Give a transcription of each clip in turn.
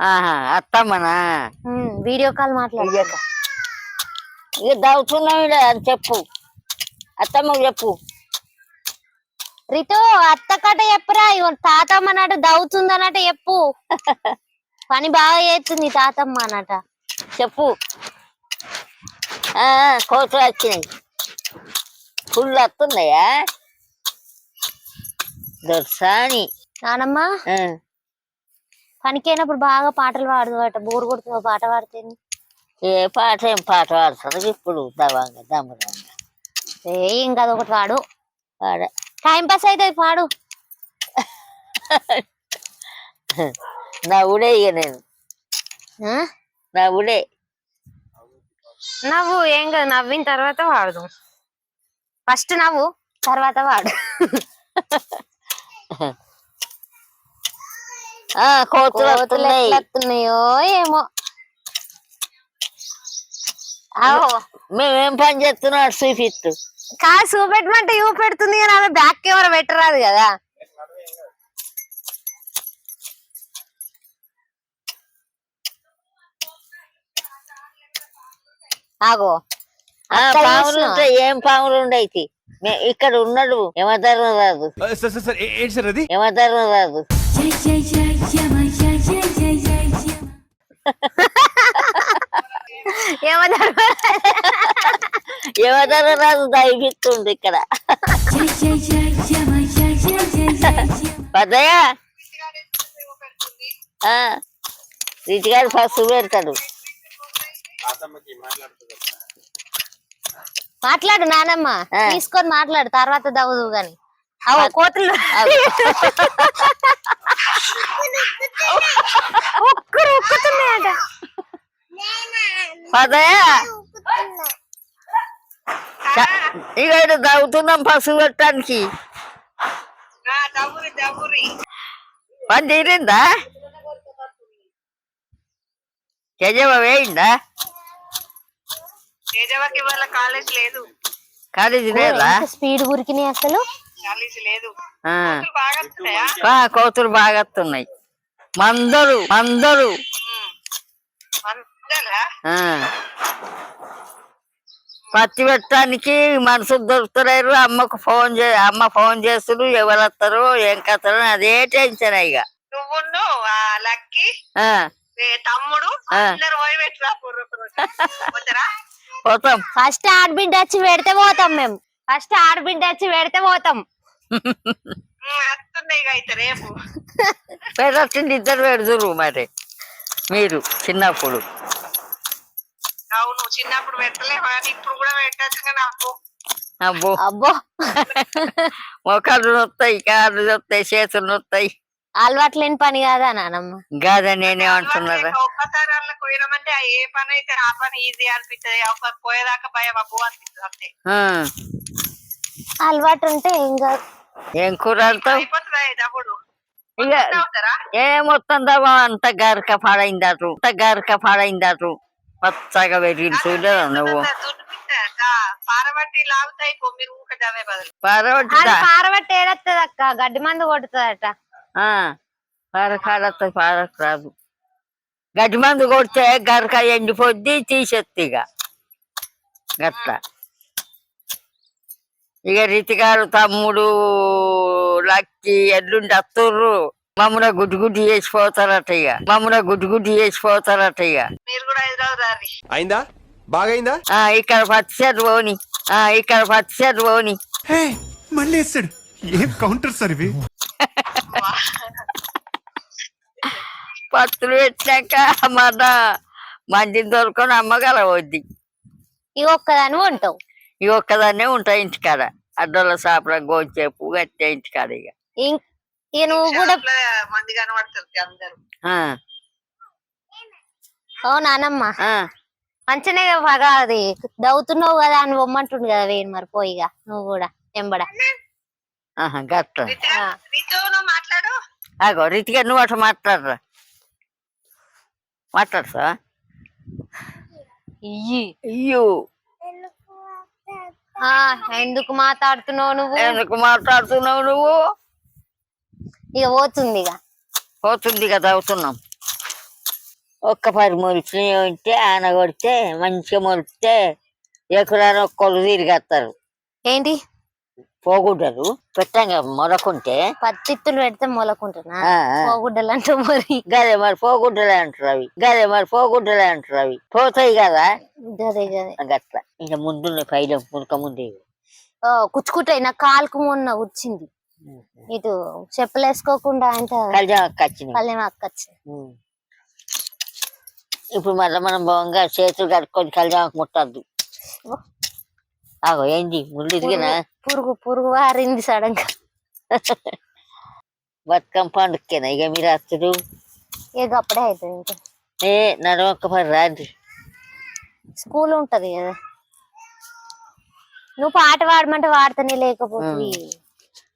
అత్తమ్మనా? Video call మాట్లాడు. ఇయ్యక. ఇక దవుతున్నావు ఈడ అని చెప్పు. అత్తమ్మకు చెప్పు. రితు అత్త కట చెప్పురా. తాతమ్మ అన్నట్టు దవుతుందన్నట్టు చెప్పు. పని బాగా చేస్తుంది తాతమ్మ అన్నట చెప్పు. ఆ, కోతులు వచ్చినాయి. ఫుల్ వస్తున్నాయా? దొరసాని. నానమ్మ? పనికైనప్పుడు బాగా పాటలు పాడుతావట బోరు కొడుతుంది పాట పాడుతుంది ఏ పాట ఏం పాట పాడతారు? ఇప్పుడు దవంగా దమ్మరంగా ఏ కాదు ఒకటి పాడు. పాడ. టైం పాస్ అయితే పాడు. నా ఉడే ఇక నేను. ఆ? నా ఉడే నవ్వు ఏం కాదు నవ్విన తర్వాత వాడదు ఫస్ట్ నవ్వు తర్వాత వాడు కోతులు వస్తున్నాయి. ఏమో. మేమేం పని చేస్తున్నాం అటు చూపిస్తూ కాదు చూపెట్టమంటే ఇవ్వ పెడుతుంది కానీ ఆమె బ్యాక్ కెమెరా పెట్టరాదు కదా. ఆగో. పాములు ఏం పాములు ఉండయి? ఇక్కడ ఉన్నాడు యమధర్మ రాదు సార్ సార్ సార్ ఏ- ఏంటి సార్ అది? యమధర్మ రాదు రాదు ఇక్కడ పదయ్య రిచిగాడు ఫస్ట్ పెడతాడు మాట్లాడు నానమ్మ. తీసుకొని మాట్లాడు తర్వాత దవ్వదు గాని. అవ కోతులు. ఒక్కరు ఒక్కుతున్నాయట. పదయ్య ఇక దవ్వుతున్నాం పసుపు పెట్టడానికి. పని తీరిందా? వేయిందా? కాలేజ్ లేదు. కాలేజీ లేదా? స్పీడ్ ఉరికినాయి అసలు? కాలేజ్ లేదు. కోతులు బాగా వస్తున్నాయి. మందరు మందరు. పత్తి పెట్టడానికి మనుషులు దొరుకుతలేరు. అమ్మకు ఫోన్ చే అమ్మ ఫోన్ చేస్తున్నారు ఎవరు వస్తారు ఏం కథలు అదే టెన్షన్ ఇక నువ్వు ఆ లక్కి ఆ, ఏ తమ్ముడు పోతాం. ఫస్ట్ ఆడబిడ్డ వచ్చి పెడితే పోతాం మేము. ఫస్ట్ ఆడబిడ్డ వచ్చి పెడితే పోతాం. వస్తున్నాయి అయితే రేపు. పెట్టండి ఇద్దరు పెడుతురు మరి. మీరు చిన్నప్పుడు. అవును చిన్నప్పుడు పెట్టలే కానీ ఇప్పుడు కూడా పెట్టచ్చు కానీ అప్పు అబ్బో. అబ్బో. మొక్కలు నొత్తాయి కాళ్ళు నొత్తాయి చేతులు నొత్తాయి. అలవాటు లేని పని కాదా నానమ్మ? గాదా నేనేమంటున్నారా ఒక్కసారి అలా పోయినామంటే ఆ ఏ పని అయితే ఆ పని ఈజీ అనిపిస్తుంది ఒక పోయేదాకా భయం అబ్బు అనిపిస్తుంది అలవాటు ఉంటే ఏం కాదు. ఏం కూర అంటావు? అయిపోతుందా ఈ తమ్ముడు ఇక అవుతారా ఏ మొత్తం దవ్వ అంత గరక పాడైందాటు అంత గరక పాడైందాటు పచ్చగా పెరిగింది చూడదు నువ్వు. పారబట్టి ఏడత్తది అక్క గడ్డి మందు కొడుతుందట. పారకాడత పారకు రాదు గడ్డి మందు కొడితే గరక ఎండిపోద్ది తీసేత్తి ఇక గట్ల. ఇక రీతిగారు తమ్ముడు లక్కి ఎల్లుండి అత్తుర్రు. మమ్మల్ని గుడ్డు గుడ్డు చేసిపోతారట ఇక. మమ్మల్ని గుడ్డు గుడ్డు చేసిపోతారట ఇక. మీరు కూడా హైదరాబాద్ రారి. అయిందా? బాగైందా? ఆ, ఇక్కడ పచ్చి చెట్టు పోని. ఆ, ఇక్కడ పచ్చి చెట్టు పోని. మళ్ళీ వేస్తాడు ఏం కౌంటర్ సార్ ఇవి? పత్తులు పెట్టినాక మన మందిని దొరుకుని అమ్మగల వద్ది ఇక ఒక్కదాని ఉంటావు. ఇక ఒక్కదాన్నే ఉంటాయి ఇంటికాడ. అడ్డల సాపల గోంచేపు గట్టే ఇంటికాడ ఇక ఇక నువ్వు కూడా మంది కనబడతారు అందరు. ఆ, ఓ నానమ్మ. ఆ, మంచినే బాగా అది. దవ్వుతున్నావు కదా అని బొమ్మంటుండు కదా వేరు మరి పోయిగా నువ్వు కూడా ఎంబడ మాట్లాడు. అగో రీతిగా నువ్వు అట్లా మాట్లాడరా. మాట్లాడతా ఇయ్యి. అయ్యో. ఎందుకు మాట్లాడుతున్నావు నువ్వు? ఎందుకు మాట్లాడుతున్నావు నువ్వు? ఇక పోతుంది ఇక. పోతుంది కదా అవుతున్నాం ఒక్క పది మొలిచినవి ఉంటే ఆన కొడితే మంచిగా మొలిస్తే ఎకరాన ఒక్కళ్ళు తిరిగేస్తారు ఏంటి? పోగుంటారు పెట్టంగా మొలకుంటే పత్తిత్తులు పెడితే మొలకుంటున్నా. పోగుడ్డలు అంటే మరి? గదే మరి పోగుంటలే అంటారు అవి. గదే మరి పోగుంటలే అంటారు అవి. పోతాయి కదా? గదే గదే. గట్ల ఇంకా ముందు పైన మునక ముందే. కుచ్చుకుంటాయి నా కాలుకు మొన్న వచ్చింది ఇటు చెప్పులు వేసుకోకుండా ఆయన కళ్యాణ్ వచ్చినాయి. కళ్యాణ్ అక్క వచ్చింది ఉమ్. ఇప్పుడు మళ్ళీ మనం బాగా చేతులు కట్టుకొని కళ్యాణ్ ముట్టద్దు. ఆగో ఏంది? ముళ్ళు పురుగు పురుగు వారింది సడన్గా బతుకమ్మ పండుగకేనా? ఇక మీరు వస్తారు ఇక అప్పుడే అవుతుంది ఇంకా. ఏ నడవక్క పని రాండి స్కూల్ ఉంటది కదా. నువ్వు పాట పాడమంటే వాడతానే లేకపోతే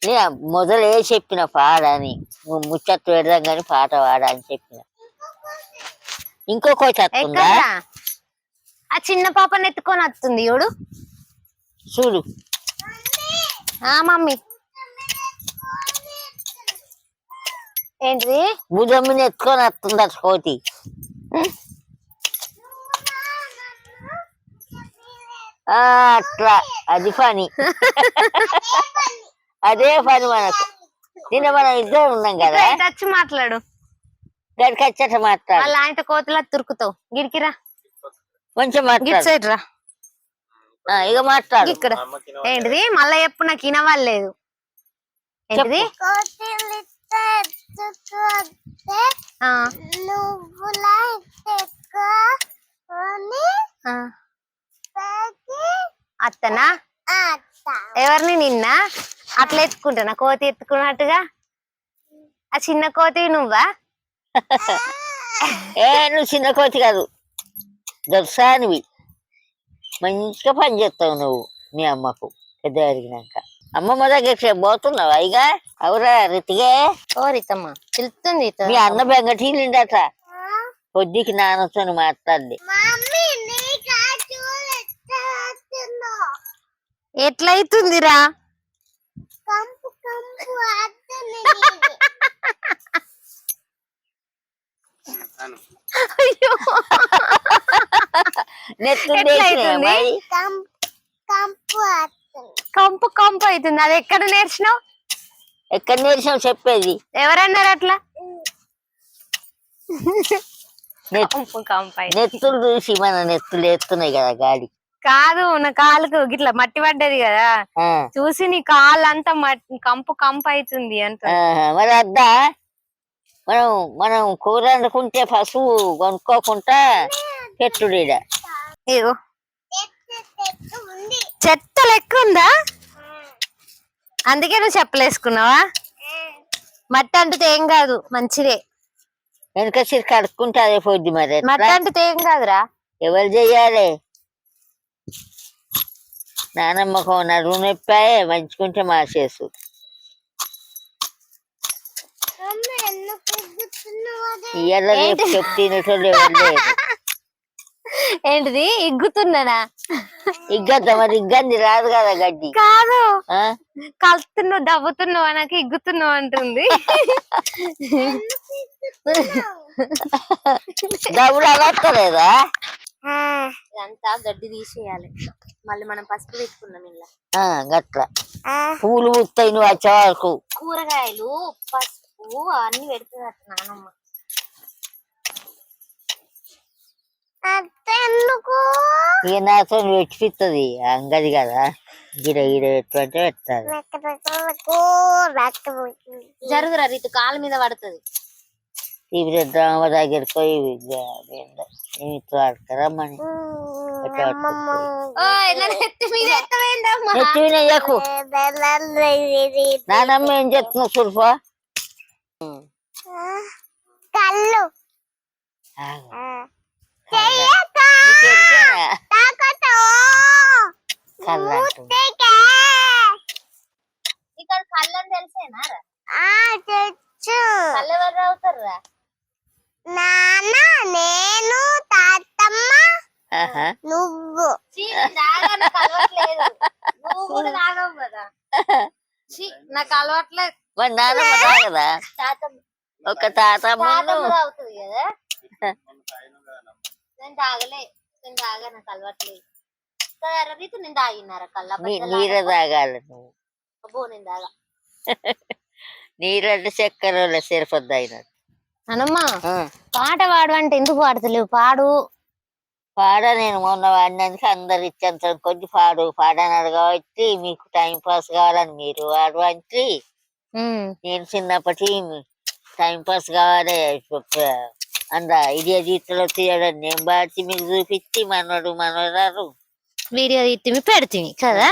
నేను మొదలే చెప్పిన పాడని. నువ్వు ముచ్చట్టు పెడదాం కానీ పాట పాడని చెప్పిన. ఇంకో కోచ్ వస్తుందా ఆ చిన్న పాపని ఎత్తుకొని వస్తుంది చూడు. చూడు. ఆ మమ్మీ. ఏంటిది? భుజం మీద ఎత్తుకొని వస్తుంది అటు కోతి అట్లా. అది పని. అదే పని మనకు. నిన్న మనం ఇద్దరు ఉన్నాం కదా? వచ్చి మాట్లాడు. గడికి వచ్చేట మాట్లాడు. వాళ్ళ ఆయనతో కోతలా తురుకుతావు. గిడికిరా కొంచెం గిట్ సైడ్ రా. ఇక మాట్లాడు. ఇక్కడ. ఏంటిది? మళ్ళా చెప్పు నాకు వినవాలేదు ఏంటిది? ఆ, ఆ. అత్తనా? ఎవరిని? నిన్న? అట్లా ఎత్తుకుంటానా? కోతి ఎత్తుకున్నట్టుగా? ఆ చిన్న కోతి నువ్వా? ఏ నువ్వు చిన్న కోతి కాదు. దొరసానివి. మంచిగా పని చేస్తావు నువ్వు మీ అమ్మకు పెద్ద ఎరిగినాక అమ్మమ్మ దగ్గరికి పోతున్నావా ఇక? అవురా రితిగే ఓరితమ్మ పిలుస్తుంది ఇత. మీ అన్న బెంగటీలిండట పొద్దుకి నాన్నతో మాట్లాడి ఎట్లయితుందిరా? అయ్యో. కంపు కంపు అవుతుంది. అది ఎక్కడ నేర్చినావు? ఎక్కడ నేర్చావు చెప్పేది. ఎవరన్నారు అట్లా? నెత్తులు చూసి మన నెత్తులు ఎత్తున్నాయి కదా గాడి కాదు నా కాలుకు గిట్లా మట్టి పడ్డది కదా. చూసి నీ కాలు అంతా కంపు కంపు అవుతుంది అంట. మరి అద్దా? మనం మనం కూర వండుకుంటే పసుపు కొనుక్కోకుండా పెట్టుడీడ ఇగో. చెత్త లెక్క ఉందా? అందుకే నువ్వు చెప్పలేసుకున్నావా మట్టి అంటుతే ఏం కాదు మంచిదే. వెనక సిరి కడుక్కుంటే అదే పోద్ది మరి? మట్టి అంటుతే ఏం కాదురా. ఎవరు చెయ్యాలి? నానమ్మకు నడుము నొప్పాయే మంచుకుంటే మార్చేసు. ఇయ్యాల రేపు తినేటోళ్ళు ఎవరు లేరు. ఏంటిది? ఇగ్గుతున్నానా? ఇగ్గద్ద మరి? ఇగ్గంది రాదు కదా గడ్డి. కాదు. ఆ? కలుతున్నావు దవ్వుతున్నావు నాకు ఇగ్గుతున్నావు అంటుంది. డబ్బులు అలక్కలేదా ఇదంతా గడ్డి తీసేయాలి. మళ్ళీ మనం పసుపు పెట్టుకున్నాం ఇలా. ఆ, గట్ల పూలు పుత్తాయి నువ్వు వచ్చే వరకు. కూరగాయలు పసుపు అన్ని పెడుతుంది నానమ్మ ఎందుకు ఇక నాతో అంగది కదా. గిడ గిడ పెట్టుకుంటే పెట్టాలి. జరుగురా రీతు కాలు మీద పడుతుంది. ఇప్పుడు డ్రామా దగ్గరికి పోయి ఇంట్లో ఆడతారమ్మని నానమ్మ ఏం చెప్తున్నావు సుల్ఫా కళ్ళు. ఇక్కడ కళ్ళు అని తెలిసేనా కళ్ళు ఎవరు తాగుతారురా నాన్న నేను తాతమ్మ నువ్వు నాకు అలవాట్లేదు నువ్వు కూడా తాగవు కదా. ఛీ, నాకు అలవాట్లేదు. మరి నానమ్మ తాగదా? తాతమ్మ. ఒక తాతమ్మ తాతమ్మ తాగుతుంది కదా. నేను తాగలే నేను తాగా నాకు అలవాట్లేదు రీతి నేను తాగినారా నీర తాగాలి నువ్వు. అబ్బో నేను తాగా. నీరంటే చక్కెర సరిపోద్ది అయినట్టు. అనమ్మా. పాట పాడు అంటే ఎందుకు పాడతలేవు? పాడు. పాడ నేను మొన్న వాడినందుకు అందరు ఇచ్చేంత కొద్ది పాడు. పాడన్నారు కాబట్టి మీకు టైం పాస్ కావాలని మీరు వాడు అంటే. నేను చిన్నప్పటి టైం పాస్ కావాలి. అంద ఇదే జీతలో తీయడం నేను పాడి మీకు చూపించి మనోడు మనోరారు వీడియో తీసి పెడుతుంది కదా?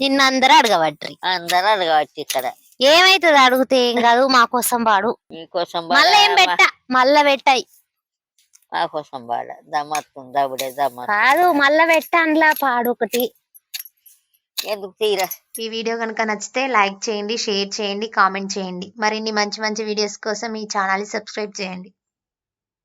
నిన్న అందరూ అడగబట్రి. అందరూ అడగవచ్చు ఇక్కడ. ఏమైతుంది అడిగితే ఏం కాదు మా కోసం పాడు. మీకోసం మళ్ళా ఏం పెట్ట? మళ్ళా పెట్టాయి. మా కోసం బాడ దమ్మత్తుంది దబుడే దమ్మత్తు కాదు మళ్ళా పెట్ట అందులో పాడు ఒకటి. ఎందుకు తీరా? ఈ వీడియో కనుక నచ్చితే లైక్ చేయండి షేర్ చేయండి కామెంట్ చేయండి. మరిన్ని మంచి మంచి వీడియోస్ కోసం ఈ ఛానల్ సబ్స్క్రైబ్ చేయండి.